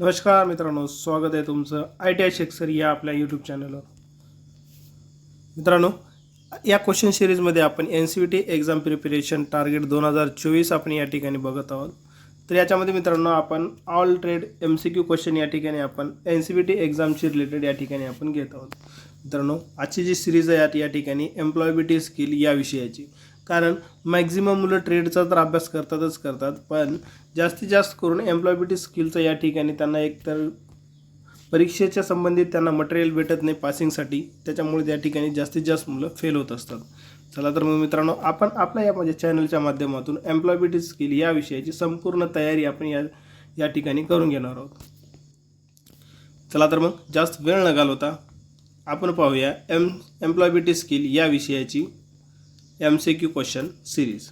नमस्कार मित्रांनो स्वागत आहे तुमचं आय टी आय शेक्सर या आपल्या यूट्यूब चॅनलवर मित्रांनो या क्वेश्चन सिरीजमध्ये आपण N C T exam preparation target दोन हजार चोवीस आपण या ठिकाणी बघत आहोत. तर याच्यामध्ये मित्रांनो आपण all trade M C Q question या ठिकाणी आपण एन सी बी टी एक्झामशी रिलेटेड या ठिकाणी आपण घेत आहोत. मित्रांनो आजची जी सिरीज आहे यात या ठिकाणी एम्प्लॉयबिलिटी स्किल या विषयाची. कारण मॅक्झिमम मुलं ट्रेडचा तर अभ्यास करतातच करतात. पण जास्तीत जास्त करून एम्प्लॉयबिलिटी स्किलचं या ठिकाणी त्यांना एकतर परीक्षेच्या संबंधित त्यांना मटेरियल भेटत नाही पासिंगसाठी त्याच्यामुळे त्या ठिकाणी जास्तीत जास्त मुलं फेल होत असतात. चला तर मग मित्रांनो आपण आपल्या या माझ्या चॅनलच्या माध्यमातून एम्प्लॉयबिलिटी स्किल या विषयाची संपूर्ण तयारी आपण या या ठिकाणी करून घेणार आहोत. चला तर मग जास्त वेळ न घालवता आपण पाहूया एम एम्प्लॉयबिलिटी स्किल या विषयाची M C Q question series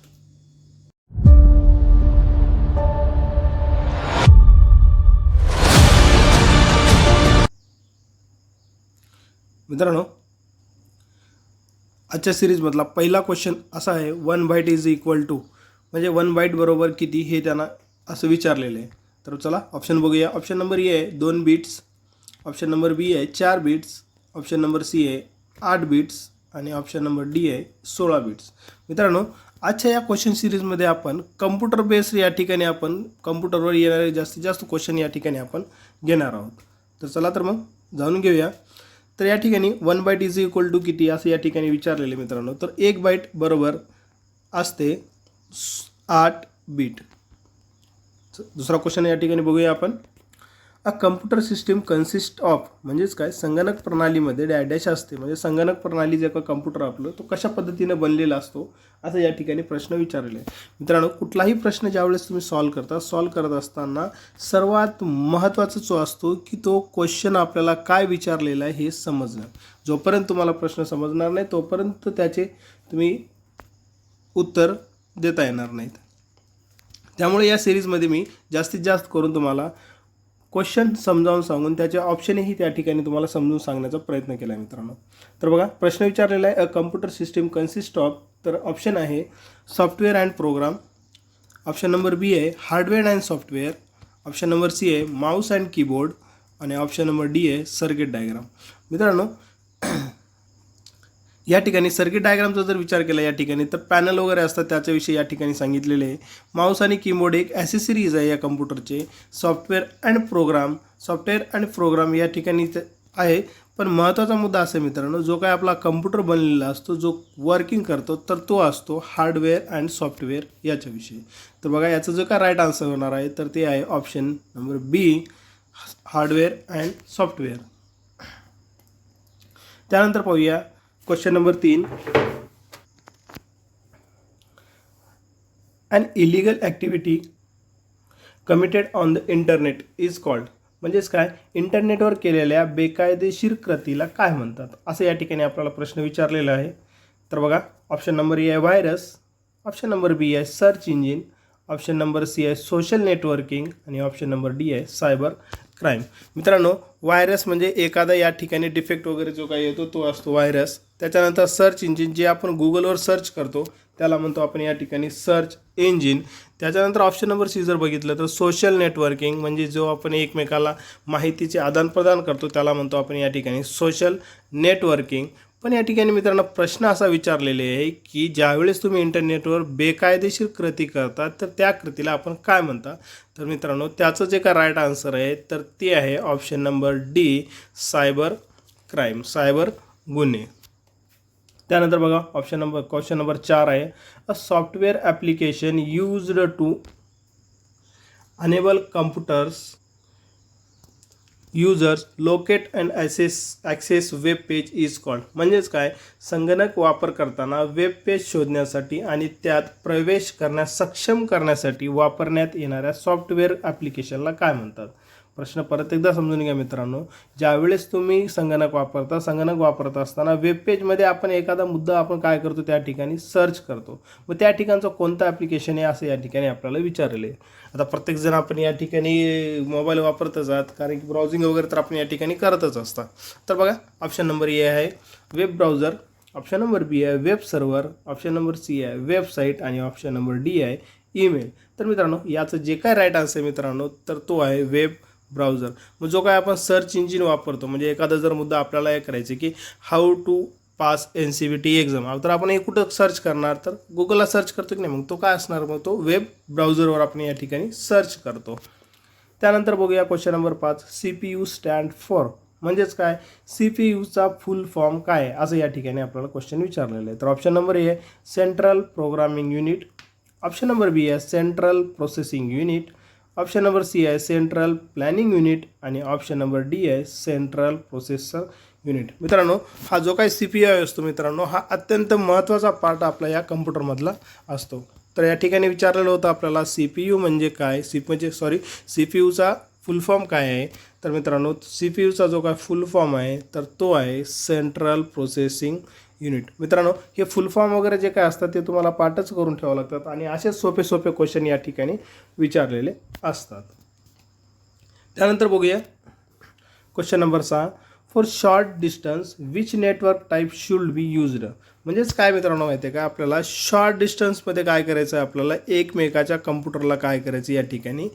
मित्रांनो आजच्या सिरीजमधला पहिला क्वेश्चन असा आहे one byte is equal to म्हणजे वन बाईट बरोबर किती हे त्यांना असं विचारलेलं आहे. तर चला ऑप्शन बघूया. ऑप्शन नंबर ए आहे दोन बीट्स ऑप्शन नंबर बी आहे चार बीट्स ऑप्शन नंबर सी आहे आठ बीट्स आणि ऑप्शन नंबर डी आहे सोळा बीट्स मित्रांनो आजच्या या क्वेश्चन सिरीजमध्ये आपण कम्प्युटर बेस्ड या ठिकाणी आपण कम्प्युटरवर येणारे जास्तीत जास्त क्वेश्चन या ठिकाणी आपण घेणार आहोत. तर चला तर मग जाणून घेऊया. तर या ठिकाणी one byte is equal to किती असं या ठिकाणी विचारलेले मित्रांनो. तर एक बाईट बरोबर असते आठ बीट दुसरा क्वेश्चन या ठिकाणी बघूया आपण. A computer system consist of म्हणजेच काय? संगणक प्रणालीमध्ये डॅडॅश असते. म्हणजे संगणक प्रणाली जे का कम्प्युटर आपलं तो कशा पद्धतीने बनलेला असतो? असं या ठिकाणी प्रश्न विचारलेला आहे मित्रांनो कुठलाही प्रश्न ज्यावेळेस तुम्ही सॉल्व करता सॉल्व करत असताना सर्वात महत्त्वाचा जो असतो की तो क्वेश्चन आपल्याला काय विचारलेला आहे हे समजणं. जोपर्यंत तुम्हाला प्रश्न समजणार नाही तोपर्यंत त्याचे तुम्ही उत्तर देता येणार नाहीत. त्यामुळे या सिरीजमध्ये मी जास्तीत जास्त करून तुम्हाला क्वेश्चन समजावून सांगून त्याचे ऑप्शनही त्या ठिकाणी तुम्हाला समजून सांगण्याचा प्रयत्न केला आहे मित्रांनो. तर बघा प्रश्न विचारलेला आहे a computer system consist of तर ऑप्शन आहे software and program option number B आहे hardware and software option number C आहे माऊस अँड कीबोर्ड आणि ऑप्शन नंबर डी आहे सर्किट डायग्राम मित्रांनो या ठिकाणी सर्किट डायग्रामचा जर विचार केला या ठिकाणी तर पॅनल वगैरे असतात त्याच्याविषयी या ठिकाणी सांगितलेले आहे. माऊस आणि कीबोर्ड एक ॲसेसरीज आहे या कम्प्युटरचे software and program software and program या ठिकाणी आहे. पण महत्त्वाचा मुद्दा असा मित्रांनो जो काय आपला कम्प्युटर बनलेला असतो जो वर्किंग करतो तर तो असतो हार्डवेअर अँड सॉफ्टवेअर याच्याविषयी. तर बघा याचं जो काय राईट आन्सर होणार आहे तर ते आहे option number B hardware and software त्यानंतर पाहूया क्वेश्चन नंबर तीन. And illegal activity committed on the internet is called म्हणजेच काय? इंटरनेटवर केलेल्या बेकायदेशीर कृतीला काय म्हणतात? असं या ठिकाणी आपल्याला प्रश्न विचारलेला आहे. तर बघा ऑप्शन नंबर ए आहे व्हायरस ऑप्शन नंबर बी आहे search engine option number C आहे सोशल नेटवर्किंग आणि ऑप्शन नंबर डी आहे सायबर क्राईम मित्रांनो व्हायरस म्हणजे एखादा या ठिकाणी डिफेक्ट वगैरे जो काही येतो तो असतो व्हायरस त्याच्यानंतर सर्च इंजिन जे आपण गुगलवर सर्च करतो त्याला म्हणतो आपण या ठिकाणी सर्च इंजिन त्याच्यानंतर ऑप्शन नंबर सी जर बघितलं तर सोशल नेटवर्किंग म्हणजे जो आपण एकमेकाला माहितीचे आदानप्रदान करतो त्याला म्हणतो आपण या ठिकाणी सोशल नेटवर्किंग पण या ठिकाणी मित्रांनो प्रश्न असा विचारलेले आहे की ज्यावेळेस तुम्ही इंटरनेटवर बेकायदेशीर कृती करता तर त्या कृतीला आपण काय म्हणता? तर मित्रांनो त्याचं जे काय राईट आन्सर आहे. तर ते आहे option number D cyber crime cyber गुन्हे. त्यानंतर बघा ऑप्शन नंबर क्वेश्चन नंबर चार आहे. A software application used to enable computers users locate and access access web page is called म्हणजेच काय? संगणक वापर करताना वेब पेज शोधण्यासाठी आणि त्यात प्रवेश करण्यास सक्षम करण्यासाठी वापरण्यात येणाऱ्या सॉफ्टवेअर ॲप्लिकेशनला काय म्हणतात? प्रश्न परत एकदा समजून घ्या मित्रांनो. ज्यावेळेस तुम्ही संगणक वापरता संगणक वापरत असताना वेबपेजमध्ये आपण एखादा मुद्दा आपण काय करतो त्या ठिकाणी सर्च करतो. मग त्या ठिकाणचं कोणतं ॲप्लिकेशन आहे असं या ठिकाणी आपल्याला विचारले. आता प्रत्येकजण आपण या ठिकाणी मोबाईल वापरतच आहात कारण की ब्राउझिंग वगैरे तर आपण या ठिकाणी करतच असता तर बघा ऑप्शन नंबर ए आहे web browser option number B आहे web server option number C आहे वेबसाईट आणि ऑप्शन नंबर डी आहे ईमेल तर मित्रांनो याचं जे काय राईट आन्सर आहे मित्रांनो तर तो आहे वेब ब्राउझर मग जो काय आपण सर्च इंजिन वापरतो म्हणजे एखादा जर मुद्दा आपल्याला हे करायचं की how to pass N C B T exam तर आपण हे कुठं सर्च करणार? तर गुगलला सर्च करतो की नाही? मग तो काय असणार? मग तो वेब ब्राउझरवर आपण या ठिकाणी सर्च करतो. त्यानंतर बघूया क्वेश्चन नंबर पाच. C P U stand for म्हणजेच काय? सी पी यूचा फुल फॉर्म काय आहे? असं या ठिकाणी आपल्याला क्वेश्चन विचारलेलं आहे तर ऑप्शन नंबर ए आहे central programming unit option number B आहे central processing unit option number C आहे सेंट्रल प्लॅनिंग युनिट आणि ऑप्शन नंबर डी आहे सेंट्रल प्रोसेसर युनिट. मित्रांनो हा जो काही सी पी यू असतो मित्रांनो हा अत्यंत महत्त्वाचा पार्ट आपला या कम्प्युटरमधला असतो. तर या ठिकाणी विचारलेलं होतं आपल्याला सी पी यू म्हणजे काय? सी म्हणजे सॉरी सी पी यूचा फुल फॉर्म काय आहे? तर मित्रांनो सी पी यूचा जो काय फुल फॉर्म आहे तर तो आहे सेंट्रल प्रोसेसिंग युनिट मित्रांनो हे फुल फॉर्म वगैरे जे काय असतात ते तुम्हाला पाठच करून ठेवावं लागतात आणि असेच सोपे सोपे क्वेश्चन या ठिकाणी विचारलेले असतात. त्यानंतर बघूया. क्वेश्चन नंबर सहा. For short distance which network type should be used म्हणजेच काय मित्रांनो माहिती आहे का? आपल्याला शॉर्ट डिस्टन्समध्ये काय करायचं आहे आपल्याला एकमेकाच्या कम्प्युटरला काय करायचं या ठिकाणी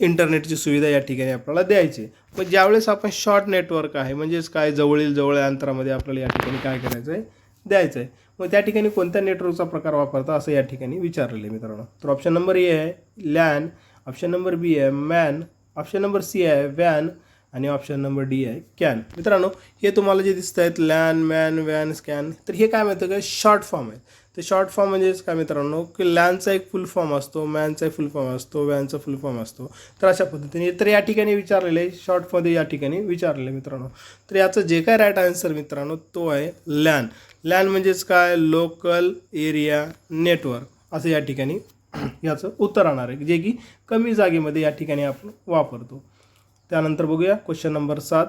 इंटरनेटची सुविधा या ठिकाणी आपल्याला द्यायची. मग ज्यावेळेस आपण शॉर्ट नेटवर्क आहे म्हणजेच काय जवळील जवळ अंतरामध्ये आपल्याला या ठिकाणी काय करायचं आहे द्यायचं आहे मग त्या ठिकाणी कोणत्या नेटवर्कचा प्रकार वापरता असं या ठिकाणी विचारलेलं आहे मित्रांनो. तर ऑप्शन नंबर ए आहे लॅन ऑप्शन नंबर बी आहे मॅन ऑप्शन नंबर सी आहे वॅन आणि ऑप्शन नंबर डी आहे कॅन मित्रांनो हे तुम्हाला जे दिसत आहेत लॅन मॅन वॅन स्कॅन तर हे काय माहिती का शॉर्ट फॉर्म आहेत ते शॉर्ट फॉर्म म्हणजेच काय मित्रांनो? की लॅनचा एक फुल फॉर्म असतो मॅनचा एक फुल फॉर्म असतो वॅनचा फुल फॉर्म असतो. तर अशा पद्धतीने तर या ठिकाणी विचारलेलं आहे शॉर्टमध्ये या ठिकाणी विचारलेलं आहे मित्रांनो. तर याचं जे काय राईट आन्सर मित्रांनो तो आहे लॅन लॅन म्हणजेच काय? लोकल एरिया नेटवर्क असं या ठिकाणी याचं उत्तर राहणार आहे जे की कमी जागेमध्ये या ठिकाणी आपण वापरतो. त्यानंतर बघूया क्वेश्चन नंबर सात.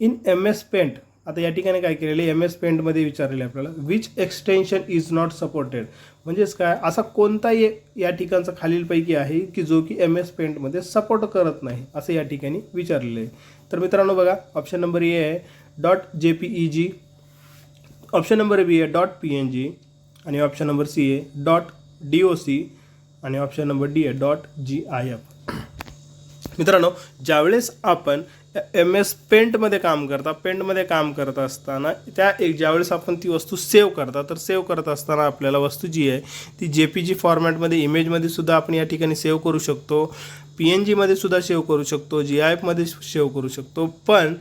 इन एम एस पेंट आता या ठिकाणी काय केलेलं आहे? एम एस पेंटमध्ये विचारलेलं आहे आपल्याला which extension is not supported म्हणजेच काय? असा कोणताही या ठिकाणचा खालीलपैकी आहे की जो की एम एस पेंटमध्ये सपोर्ट करत नाही असं या ठिकाणी विचारलेलं आहे. तर मित्रांनो बघा ऑप्शन नंबर ए आहे dot J P E G option number B आहे डॉट पी एन जी आणि ऑप्शन नंबर सी आहे डॉट डी ओ सी आणि ऑप्शन नंबर डी आहे डॉट जी आय एफ मित्रांनो ज्यावेळेस आपण एम एस पेंटमध्ये काम करता पेंटमध्ये काम करत असताना त्या एक ज्यावेळेस आपण ती वस्तू सेव्ह करता तर सेव्ह करत असताना आपल्याला वस्तू जी आहे ती जे पी जी फॉर्मॅटमध्ये इमेजमध्ये सुद्धा आपण या ठिकाणी सेव्ह करू शकतो. पी एन जीमध्ये सुद्धा सेव्ह करू शकतो जी आय एफमध्ये सेव्ह करू शकतो. पण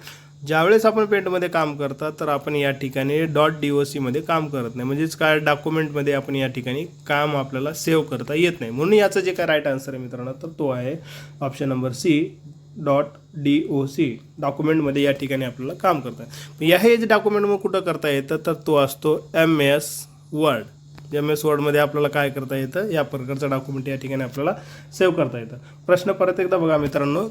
ज्यावेळेस आपण पेंटमध्ये काम करता तर आपण या ठिकाणी डॉट डी ओ सीमध्ये काम करत नाही. म्हणजेच काय डॉक्युमेंटमध्ये आपण या ठिकाणी काम आपल्याला सेव्ह करता येत नाही. म्हणून याचं जे काय राईट आन्सर आहे मित्रांनो तर तो आहे option number C dot D O C डॉक्युमेंटमध्ये या ठिकाणी आपल्याला काम करता या हे जे डॉक्युमेंट मग कुठं करता येतं तर तो असतो M S word M S वर्डमध्ये आपल्याला काय करता येतं या प्रकारचं डॉक्युमेंट या ठिकाणी आपल्याला सेव्ह करता येतं प्रश्न परत एकदा बघा मित्रांनो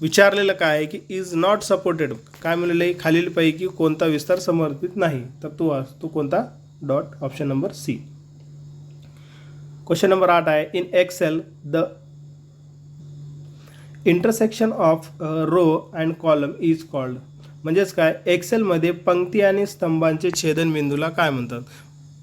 विचारलेलं काय आहे की इज नॉट सपोर्टेड काय म्हणलेलं आहे खालीलपैकी कोणता विस्तार समर्पित नाही तर तो असतो कोणता dot option number C question number आठ आहे in Excel the intersection of row and column is called म्हणजेच काय? एक्सेलमध्ये पंक्ती आणि स्तंभांचे छेदनबिंदूला काय म्हणतात?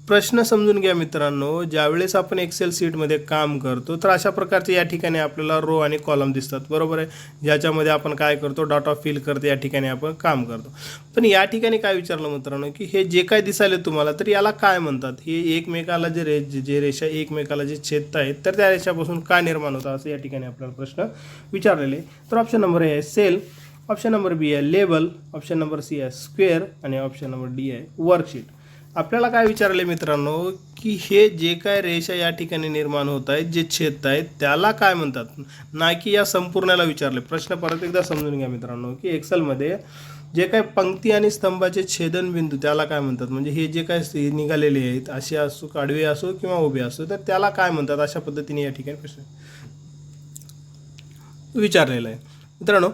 प्रश्न समजून घ्या मित्रांनो ज्यावेळेस आपण एक्सेल सीटमध्ये काम करतो तर अशा प्रकारचे या ठिकाणी आपल्याला रो आणि कॉलम दिसतात. बरोबर आहे? ज्याच्यामध्ये आपण काय करतो? डॉट ऑफ फिल करतो या ठिकाणी आपण काम करतो. पण या ठिकाणी काय विचारलं मित्रांनो की हे जे काय दिसायले तुम्हाला तर याला काय म्हणतात? हे एकमेकाला जे रे जे रेषा एकमेकाला जे छेदत आहेत तर त्या रेषापासून का निर्माण होतं असं या ठिकाणी आपल्याला प्रश्न विचारलेले तर ऑप्शन नंबर आहे सेल ऑप्शन नंबर बी आहे लेबल ऑप्शन नंबर सी आहे स्क्वेअर आणि ऑप्शन नंबर डी आहे वर्कशीट आपल्याला काय विचारले मित्रांनो की हे जे काय रेषा या ठिकाणी निर्माण होत आहेत जे छेदत आहेत त्याला काय म्हणतात? ना की या संपूर्णाला विचारले. प्रश्न परत एकदा समजून घ्या मित्रांनो की एक्सेलमध्ये जे काय पंक्ती आणि स्तंभाचे छेदनबिंदू त्याला काय म्हणतात? म्हणजे हे जे काय निघालेले आहेत असे असो काडवे असो किंवा उभे असो तर त्याला काय म्हणतात अशा पद्धतीने या ठिकाणी प्रश्न? विचारलेला आहे. मित्रांनो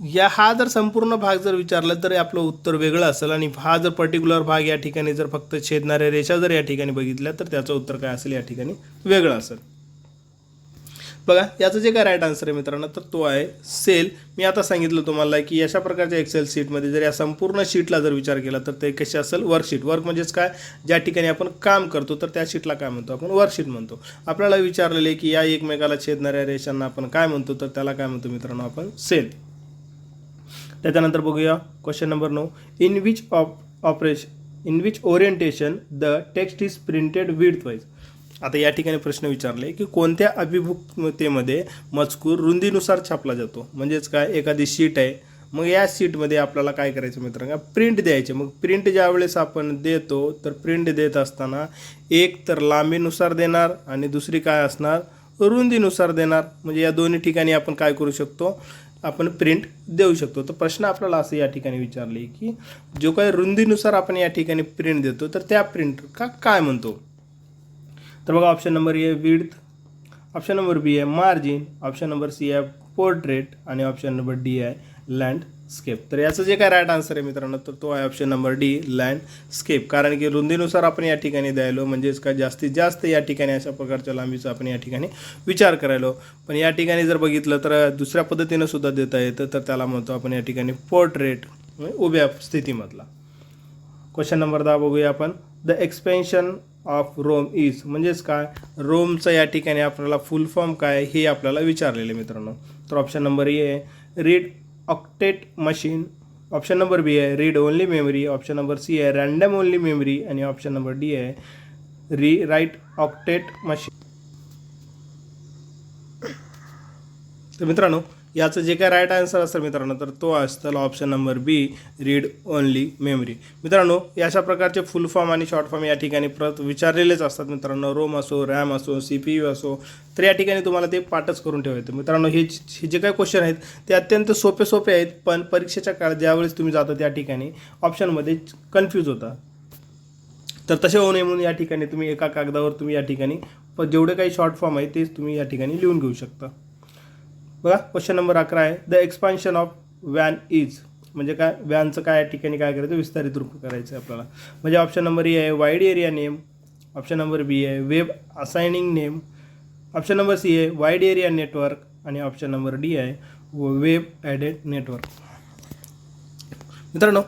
या हा जर संपूर्ण भाग जर विचारला तर आपलं उत्तर वेगळं असेल आणि हा जर पर्टिक्युलर भाग या ठिकाणी जर फक्त छेदणाऱ्या रेषा जर या ठिकाणी बघितल्या तर त्याचं उत्तर काय असेल? या ठिकाणी वेगळं असेल. बघा याचं जे काय राईट आन्सर आहे मित्रांनो तर तो आहे सेल मी आता सांगितलं तुम्हाला की अशा प्रकारच्या एक्सेल शीटमध्ये जर या संपूर्ण शीटला जर विचार केला तर ते कशी असेल? वर्कशीट वर्क म्हणजेच काय? ज्या ठिकाणी आपण काम करतो तर त्या शीटला काय म्हणतो? आपण वर्कशीट म्हणतो. आपल्याला विचारलेले की या एकमेकाला छेदणाऱ्या रेषांना आपण काय म्हणतो? तर त्याला काय म्हणतो मित्रांनो? आपण सेल त्याच्यानंतर बघूया क्वेश्चन नंबर नऊ. In which op operation in which orientation the text is printed width wise आता या ठिकाणी प्रश्न विचारले की कोणत्या अभिभुक्तेमध्ये मजकूर रुंदीनुसार छापला जातो? म्हणजेच काय? एखादी शीट आहे. मग या शीटमध्ये आपल्याला काय करायचं मित्रांनो? प्रिंट द्यायचे. मग प्रिंट ज्या वेळेस आपण देतो तर प्रिंट देत असताना एक तर लांबीनुसार देणार आणि दुसरी काय असणार? रुंदीनुसार देणार. म्हणजे या दोन्ही ठिकाणी आपण काय करू शकतो? आपण प्रिंट देऊ शकतो. तर प्रश्न आपल्याला असं या ठिकाणी विचारले की जो काही रुंदीनुसार आपण या ठिकाणी प्रिंट देतो तर त्या प्रिंट का काय म्हणतो? तर बघा option number A width option number B आहे मार्जिन ऑप्शन नंबर सी आहे पोर्ट्रेट आणि ऑप्शन नंबर डी आहे स्केप तर याचं जे काय राईट आन्सर आहे मित्रांनो तर तो आहे option number D landscape कारण की रुंदीनुसार आपण या ठिकाणी द्यायलो म्हणजेच का जास्तीत जास्त या ठिकाणी अशा प्रकारच्या लांबीचा आपण या ठिकाणी विचार करायलो. पण या ठिकाणी जर बघितलं तर दुसऱ्या पद्धतीनं सुद्धा देता येतं तर त्याला म्हणतो आपण या ठिकाणी पोर्ट्रेट म्हणजे उभ्या स्थितीमधला. क्वेश्चन नंबर दहा बघूया आपण. The expansion of ROM is म्हणजेच काय? रोमचं या ठिकाणी आपल्याला फुल फॉर्म काय हे आपल्याला विचारलेलं मित्रांनो. तर ऑप्शन नंबर ए आहे. Read octet machine option number B आहे read only memory option number C आहे रँडम ओनली मेमरी आणि ऑप्शन नंबर डी आहे री राईट ऑक्टेट मशीन तर मित्रांनो याचं जे काय राईट आन्सर असेल मित्रांनो तर तो असतं option number B read only memory मित्रांनो अशा प्रकारचे फुल फॉर्म आणि शॉर्ट फॉर्म या ठिकाणी परत विचारलेलेच असतात मित्रांनो. रोम असो रॅम असो सी पी यू असो तर या ठिकाणी तुम्हाला ते पाठच करून ठेवायचं. मित्रांनो हे हे जे काही क्वेश्चन आहेत ते अत्यंत सोपे सोपे आहेत पण परीक्षेच्या काळात ज्यावेळेस तुम्ही जाता त्या ठिकाणी ऑप्शनमध्ये कन्फ्यूज होता. तर तसे होऊ नये म्हणून या ठिकाणी तुम्ही एका कागदावर तुम्ही या ठिकाणी प- जेवढे काही शॉर्ट फॉर्म आहे तेच तुम्ही या ठिकाणी लिहून घेऊ शकता. बघा क्वेश्चन नंबर अकरा आहे. द एक्सपान्शन ऑफ वॅन इज म्हणजे काय? वॅनचं काय या ठिकाणी काय करायचं? विस्तारित रूप करायचं आहे आपल्याला. म्हणजे ऑप्शन नंबर ए आहे wide area name option number B आहे web assigning name option number C आहे वाईड एरिया नेटवर्क आणि ऑप्शन नंबर डी आहे वेब ॲडेड नेटवर्क मित्रांनो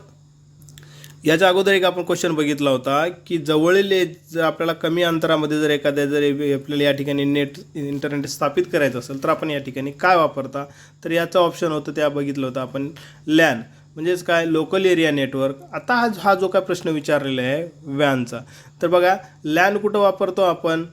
याच्या अगोदर एक आपण क्वेश्चन बघितला होता की जवळील जर आपल्याला कमी अंतरामध्ये जर एखाद्या जर आपल्याला या ठिकाणी नेट इंटरनेट स्थापित करायचं असेल तर आपण या ठिकाणी काय वापरता? तर याचं ऑप्शन होतं त्या बघितलं होतं आपण लॅन म्हणजेच काय? लोकल एरिया नेटवर्क आता हा हा जो काय प्रश्न विचारलेला आहे वॅनचा तर बघा लॅन कुठं वापरतो आपण?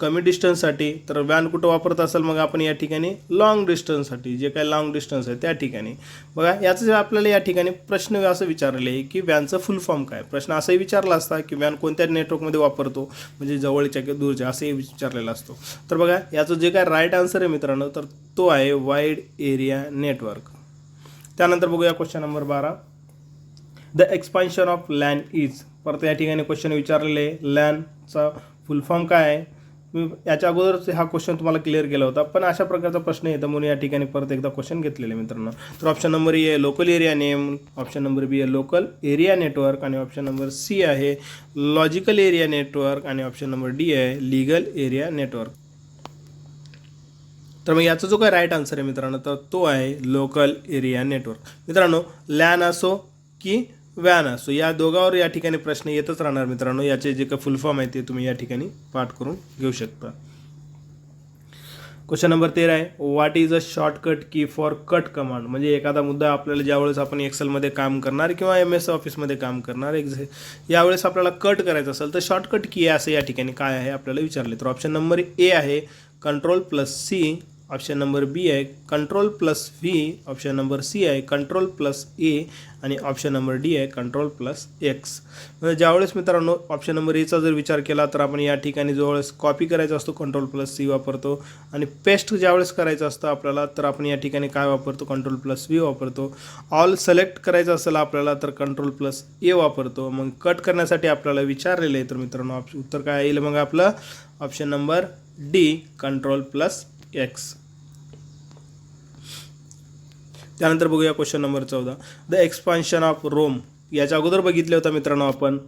कमी डिस्टन्ससाठी तर व्हॅन कुठं वापरत असेल मग आपण या ठिकाणी लाँग डिस्टन्ससाठी जे काही लाँग डिस्टन्स आहे त्या ठिकाणी. बघा याचं जे आपल्याला या ठिकाणी प्रश्न असं विचारले आहे की वॅनचं फुल फॉर्म काय? प्रश्न असंही विचारला असता की व्हॅन कोणत्या नेटवर्कमध्ये वापरतो? म्हणजे जवळच्या किंवा दूरच्या असंही विचारलेला असतो. तर बघा याचं जे काय राईट आन्सर आहे मित्रांनो तर तो आहे वाईड एरिया नेटवर्क त्यानंतर बघूया क्वेश्चन नंबर बारा. The expansion of LAN is परत या ठिकाणी क्वेश्चन विचारलेले आहे लॅनचा फुल फॉर्म काय आहे? मी याच्या अगोदरच हा क्वेश्चन तुम्हाला क्लिअर केला होता. पण अशा प्रकारचा प्रश्न येतो म्हणून या ठिकाणी परत एकदा क्वेश्चन घेतलेले आहे मित्रांनो. तर ऑप्शन नंबर ए आहे local area name option number B आहे लोकल एरिया नेटवर्क आणि ऑप्शन नंबर सी आहे लॉजिकल एरिया नेटवर्क आणि ऑप्शन नंबर डी आहे लीगल एरिया नेटवर्क तर मग याचा जो काय राईट आन्सर आहे मित्रांनो तर तो आहे लोकल एरिया नेटवर्क मित्रांनो लॅन असो की वॅन असो या दोघावर या ठिकाणी प्रश्न येतच राहणार मित्रांनो. याचे जे काही फुल फॉर्म आहे ते तुम्ही या ठिकाणी पाठ करून घेऊ शकता. क्वेश्चन नंबर तेरा आहे what is a shortcut key for cut command म्हणजे एखादा मुद्दा आपल्याला ज्यावेळेस आपण एक्सेलमध्ये काम करणार किंवा एम एस ऑफिसमध्ये काम करणार एक्झे यावेळेस आपल्याला कट करायचं असेल तर शॉर्टकट की आहे असं या ठिकाणी काय आहे आपल्याला विचारले. तर ऑप्शन नंबर ए आहे control plus C option number B आहे control plus V option number C आहे कंट्रोल प्लस ए आणि ऑप्शन नंबर डी आहे कंट्रोल प्लस एक्स म्हणजे ज्यावेळेस मित्रांनो ऑप्शन नंबर एचा जर विचार केला तर आपण या ठिकाणी जवळेस कॉपी करायचा असतो कंट्रोल प्लस सी वापरतो. आणि पेस्ट ज्यावेळेस करायचं असतं आपल्याला तर आपण या ठिकाणी काय वापरतो कंट्रोल प्लस व्ही वापरतो. ऑल सिलेक्ट करायचं असेल आपल्याला तर कंट्रोल प्लस ए वापरतो. मग कट करण्यासाठी आपल्याला विचारलेलं आहे तर मित्रांनो ऑप्शन उत्तर काय येईल मग आपलं? Option number D control plus X त्यानंतर बघूया क्वेश्चन नंबर चौदा. द एक्सपान्शन ऑफ रोम याच्या अगोदर बघितले होता मित्रांनो आपण.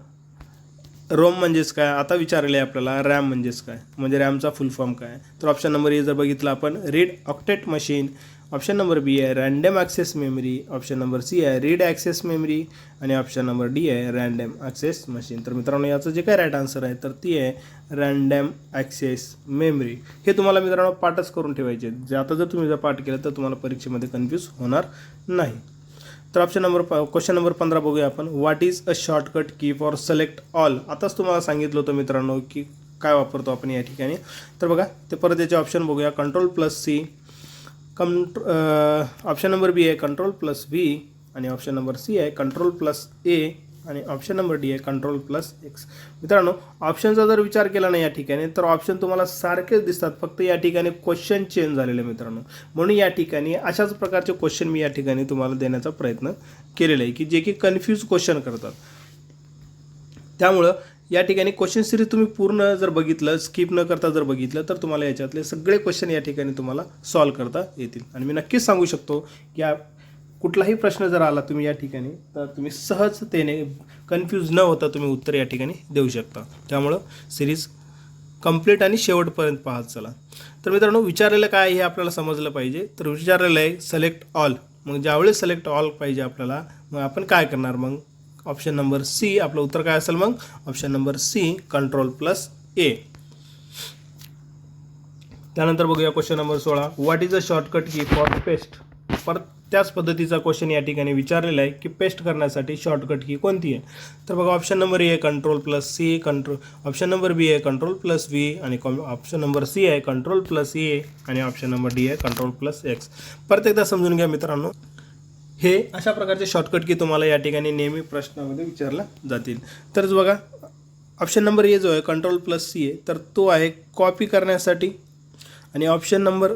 रोम म्हणजेच काय? आता विचारले आपल्याला रॅम म्हणजेच काय? म्हणजे रॅमचा फुल फॉर्म काय? तर ऑप्शन नंबर ए जर बघितलं आपण read octet machine option number B आहे random access memory option number C आहे रीड ॲक्सेस मेमरी आणि ऑप्शन नंबर डी आहे रँडम ॲक्सेस मशीन. तर मित्रांनो याचं जे काय राईट आन्सर आहे तर ती आहे रँडम ॲक्सेस मेमरी. हे तुम्हाला मित्रांनो पाठच करून ठेवायचे जे आता जर तुम्ही जर पाठ केलं तर तुम्हाला परीक्षेमध्ये कन्फ्यूज होणार नाही. तर ऑप्शन नंबर प क्वेश्चन नंबर पंधरा बघूया आपण. What is a shortcut key for select all आताच तुम्हाला सांगितलं होतं मित्रांनो की काय वापरतो आपण या ठिकाणी. तर बघा ते परत याचे ऑप्शन बघूया. Control plus C control option number B आहे कंट्रोल प्लस व्ही आणि ऑप्शन नंबर सी आहे कंट्रोल प्लस ए आणि ऑप्शन नंबर डी आहे कंट्रोल प्लस एक्स मित्रांनो ऑप्शनचा जर विचार केला नाही या ठिकाणी तर ऑप्शन तुम्हाला सारखेच दिसतात. फक्त या ठिकाणी क्वेश्चन चेंज झालेले मित्रांनो. म्हणून या ठिकाणी अशाच प्रकारचे क्वेश्चन मी या ठिकाणी तुम्हाला देण्याचा प्रयत्न केलेला आहे की जे की कन्फ्यूज क्वेश्चन करतात. त्यामुळं या ठिकाणी क्वेश्चन सिरीज तुम्ही पूर्ण जर बघितलं स्किप न करता जर बघितलं तर तुम्हाला याच्यातले सगळे क्वेश्चन या ठिकाणी तुम्हाला सॉल्व करता येतील. आणि मी नक्कीच सांगू शकतो की या कुठलाही प्रश्न जर आला तुम्ही या ठिकाणी तर तुम्ही सहजतेने कन्फ्यूज न होता तुम्ही उत्तर या ठिकाणी देऊ शकता. त्यामुळं सिरीज कंप्लीट आणि शेवटपर्यंत पाहत चला. तर मित्रांनो विचारलेलं काय हे आपल्याला समजलं पाहिजे. तर विचारलेलं आहे सिलेक्ट ऑल मग ज्यावेळेस सिलेक्ट ऑल पाहिजे आपल्याला मग आपण काय करणार मग? ऑप्शन नंबर सी आपलं उत्तर काय असेल मग? Option number C control plus A त्यानंतर बघूया क्वेश्चन नंबर सोळा. What is a shortcut key for paste परत त्याच पद्धतीचा क्वेश्चन या ठिकाणी विचारलेला आहे की पेस्ट करण्यासाठी शॉर्टकट की कोणती आहे? तर बघा ऑप्शन नंबर ए आहे control plus C control option number B आहे कंट्रोल प्लस व्ही आणि ऑप्शन नंबर सी आहे कंट्रोल प्लस ए आणि ऑप्शन नंबर डी आहे कंट्रोल प्लस एक्स परत एकदा समजून घ्या मित्रांनो. हे अशा प्रकारचे शॉर्टकट की तुम्हाला या ठिकाणी नेहमी प्रश्नामध्ये विचारला जातील. तरच बघा ऑप्शन नंबर ए जो आहे कंट्रोल प्लस सी आहे तर तो आहे कॉपी करण्यासाठी. आणि ऑप्शन नंबर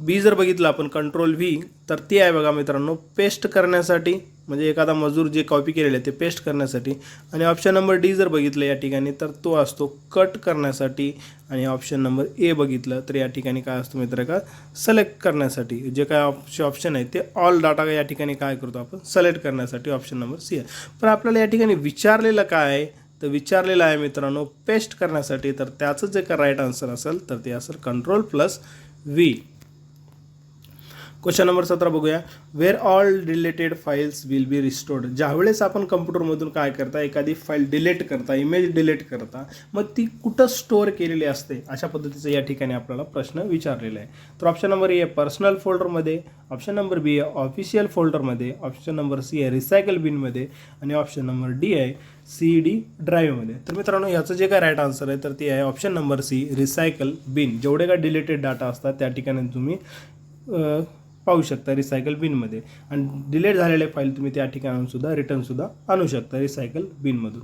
बी जर बघितलं आपण कंट्रोल व्ही तर ती आहे बघा मित्रांनो पेस्ट करण्यासाठी म्हणजे एखादा मजूर जे कॉपी केलेले आहे ते पेस्ट करण्यासाठी. आणि ऑप्शन नंबर डी जर बघितलं या ठिकाणी तर तो असतो कट करण्यासाठी. आणि ऑप्शन नंबर ए बघितलं तर या ठिकाणी काय असतो मित्र का सिलेक्ट करण्यासाठी. जे काय ऑप्श ऑप्शन आहे ते ऑल डाटा या ठिकाणी काय करतो आपण सिलेक्ट करण्यासाठी ऑप्शन नंबर सी आहे. पण आपल्याला या ठिकाणी विचारलेलं काय आहे? तर विचारलेलं आहे मित्रांनो पेस्ट करण्यासाठी. तर त्याचं जे का राईट आन्सर असेल तर ते असेल control plus V question number सतरा बघूया. Where all deleted files will be restored ज्यावेळेस आपण कम्प्युटरमधून काय करता एखादी फाईल डिलीट करता इमेज डिलीट करता मग ती कुठं स्टोअर केलेली असते? अशा पद्धतीचं या ठिकाणी आपल्याला प्रश्न विचारलेला आहे. तर ऑप्शन नंबर ए पर्सनल फोल्डरमध्ये ऑप्शन नंबर बी आहे ऑफिशियल फोल्डरमध्ये ऑप्शन नंबर सी आहे रिसायकल बिनमध्ये आणि ऑप्शन नंबर डी आहे सी डी ड्राईव्हमध्ये तर मित्रांनो याचं जे काय राईट आन्सर आहे तर ते आहे option number C recycle bin जेवढे काय डिलेटेड डाटा असतात त्या ठिकाणी तुम्ही पाहू शकता रिसायकल बिनमध्ये आणि डिलीट झालेले फाईल तुम्ही त्या ठिकाणाहून रिटर्नसुद्धा आणू शकता रिसायकल बिनमधून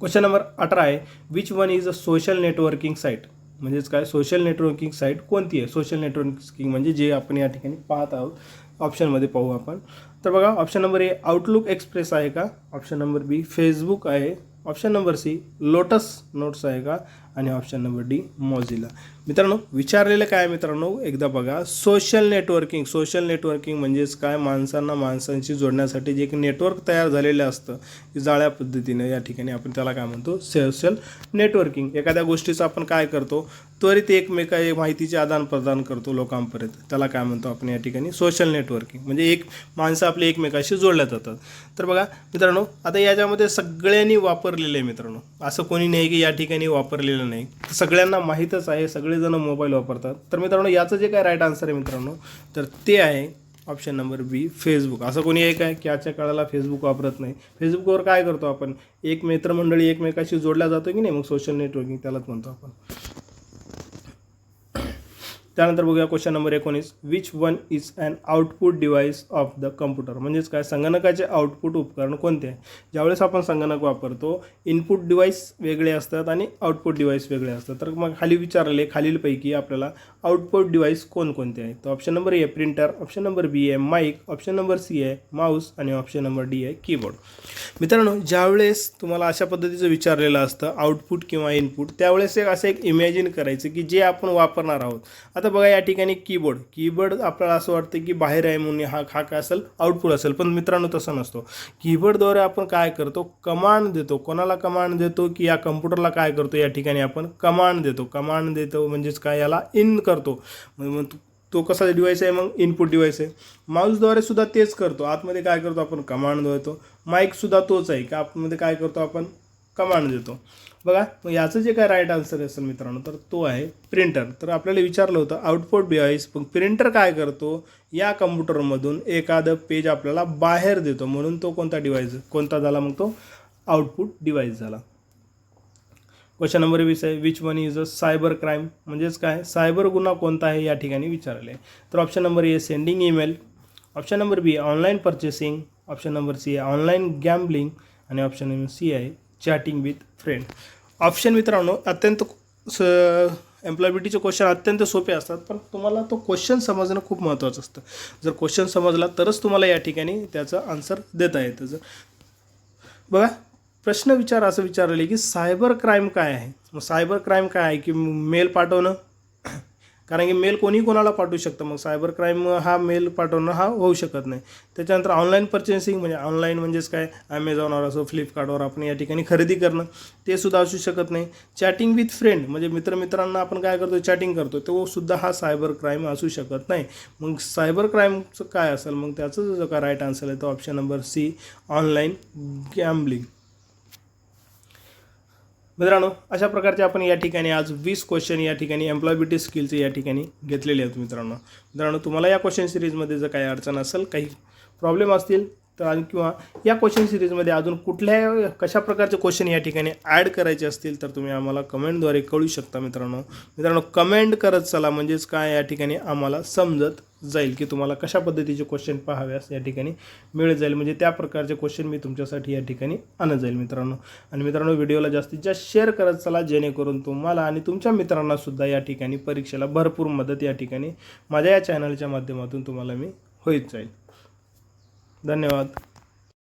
क्वेश्चन नंबर अठरा आहे which one is a social networking site म्हणजेच काय? सोशल नेटवर्किंग साईट कोणती आहे? सोशल नेटवर्किंग म्हणजे जे आपण या ठिकाणी पाहत आहोत ऑप्शनमध्ये पाहू आपण. तर बघा option number A Outlook Express आहे का? ऑप्शन नंबर बी फेसबुक आहे. Option number C Lotus Notes आहे का? आणि ऑप्शन नंबर डी मॉझिला मित्रांनो विचारलेलं काय मित्रांनो? एकदा बघा सोशल नेटवर्किंग सोशल नेटवर्किंग म्हणजेच काय? माणसांना माणसांशी जोडण्यासाठी जे एक नेटवर्क तयार झालेलं असतं जाळ्या पद्धतीनं या ठिकाणी आपण त्याला काय म्हणतो? सोशल नेटवर्किंग एखाद्या गोष्टीचं आपण काय करतो? त्वरित एकमेका माहितीचे आदान प्रदान करतो लोकांपर्यंत. त्याला काय म्हणतो आपण या ठिकाणी? सोशल नेटवर्किंग म्हणजे एक माणसं आपले एकमेकाशी जोडल्या जातात. तर बघा मित्रांनो आता याच्यामध्ये सगळ्यांनी वापरलेलं आहे मित्रांनो. असं कोणी नाही की या ठिकाणी वापरलेलं नाही. सगळ्यांना माहीतच आहे सगळेजण मोबाईल वापरतात. तर मित्रांनो याचं जे काय राईट आन्सर आहे मित्रांनो तर ते आहे ऑप्शन नंबर बी फेसबुक असं कोणी एक आहे की आजच्या काळाला फेसबुक वापरत नाही. फेसबुकवर काय करतो आपण? एक मित्रमंडळी एकमेकाशी जोडल्या जातो की नाही? मग सोशल नेटवर्किंग त्यालाच म्हणतो आपण. त्यानंतर बघूया क्वेश्चन नंबर एकोणीस. Which one is an output device of the computer म्हणजेच काय? संगणकाचे आउटपुट उपकरण कोणते? आहे ज्यावेळेस आपण संगणक वापरतो इनपुट डिव्हाइस वेगळे असतात आणि आउटपुट डिव्हाइस वेगळे असतात. तर मग खाली विचारले खालीलपैकी आपल्याला आउटपुट डिव्हाइस कोणकोणते आहे तर option number A printer option number B आहे माईक ऑप्शन नंबर सी आहे माऊस आणि ऑप्शन नंबर डी आहे कीबोर्ड मित्रांनो ज्यावेळेस तुम्हाला अशा पद्धतीचं विचारलेलं असतं आउटपुट किंवा इनपुट त्यावेळेस एक असं एक इमॅजिन करायचं की जे आपण वापरणार आहोत. आता आता बघा या ठिकाणी कीबोर्ड कीबोर्ड आपल्याला असं वाटतं की बाहेर आहे म्हणून हा हा काय असेल आउटपुट असेल पण मित्रांनो तसं नसतो. कीबोर्डद्वारे आपण काय करतो? कमांड देतो. कोणाला कमांड देतो की या कम्प्युटरला काय करतो? या ठिकाणी आपण कमांड देतो. कमांड देतो म्हणजेच काय? याला इन करतो. मग तो- कसा डिवाईस आहे? मग इनपुट डिवाईस आहे. माऊसद्वारे सुद्धा तेच करतो. आतमध्ये काय करतो आपण? कमांड देतो. माईकसुद्धा तोच आहे. की आतमध्ये काय करतो आपण? कमांड देतो. बघा मग याचं जे काय राईट आन्सर असेल मित्रांनो तर तो आहे प्रिंटर तर आपल्याला विचारलं होतं आउटपुट डिवाईस पण प्रिंटर काय करतो? या कम्प्युटरमधून एखादं पेज आपल्याला बाहेर देतो. म्हणून तो कोणता डिवाईस कोणता झाला मग तो? आउटपुट डिव्हाइस झाला. क्वेश्चन नंबर वीस आहे which one is a cyber crime म्हणजेच काय? सायबर गुन्हा कोणता आहे? या ठिकाणी विचारले. तर option number A sending email option number B online purchasing option number C आहे ऑनलाईन गॅम्बलिंग आणि ऑप्शन नंबर सी आहे चॅटिंग विथ फ्रेंड ऑप्शन मित्रांनो अत्यंत स एम्प्लॉयबिलिटीचे क्वेश्चन अत्यंत सोपे असतात पण तुम्हाला तो क्वेश्चन समजणं खूप महत्त्वाचं असतं. जर क्वेश्चन समजला तरच तुम्हाला या ठिकाणी त्याचं आन्सर देता येतं. जर बघा प्रश्न विचार असं विचारले की सायबर क्राईम काय आहे? मग सायबर क्राईम काय आहे? की मेल पाठवणं कारण की मेल कोणी कोणाला पाठवू शकतं. मग सायबर क्राईम हा मेल पाठवणं हा होऊ शकत नाही. त्याच्यानंतर ऑनलाईन पर्चेसिंग म्हणजे ऑनलाईन म्हणजेच काय? ॲमेझॉनवर असो फ्लिपकार्टवर आपण या ठिकाणी खरेदी करणं ते सुद्धा असू शकत नाही. चॅटिंग विथ फ्रेंड म्हणजे मित्रमित्रांना आपण काय करतो चॅटिंग करतो तो सुद्धा हा सायबर क्राईम असू शकत नाही. मग सायबर क्राईमचं काय असेल? मग त्याचं जो का राईट आन्सर आहे तो option number C online gambling मित्रांनो अशा प्रकारचे आपण या ठिकाणी आज वीस क्वेश्चन या ठिकाणी एम्प्लॉयबिलिटी स्किलचे या ठिकाणी घेतलेले आहेत मित्रांनो. मित्रांनो तुम्हाला या क्वेश्चन सिरीजमध्ये जर काही अडचण असेल काही प्रॉब्लेम असतील तर आणि किंवा या क्वेश्चन सिरीजमध्ये अजून कुठल्या कशा प्रकारचे क्वेश्चन या ठिकाणी ॲड करायचे असतील तर तुम्ही आम्हाला कमेंटद्वारे कळू शकता मित्रांनो. मित्रांनो कमेंट करत चला म्हणजेच काय या ठिकाणी आम्हाला समजत जाईल की तुम्हाला कशा पद्धतीचे क्वेश्चन पाहाव्यास या ठिकाणी मिळत जाईल. म्हणजे त्या प्रकारचे क्वेश्चन मी तुमच्यासाठी या ठिकाणी आणत जाईल मित्रांनो. आणि मित्रांनो व्हिडिओला जास्तीत जास्त शेअर करत चला जेणेकरून तुम्हाला आणि तुमच्या मित्रांना सुद्धा या ठिकाणी परीक्षेला भरपूर मदत या ठिकाणी माझ्या या चॅनलच्या माध्यमातून तुम्हाला मी होईत जाईल. धन्यवाद.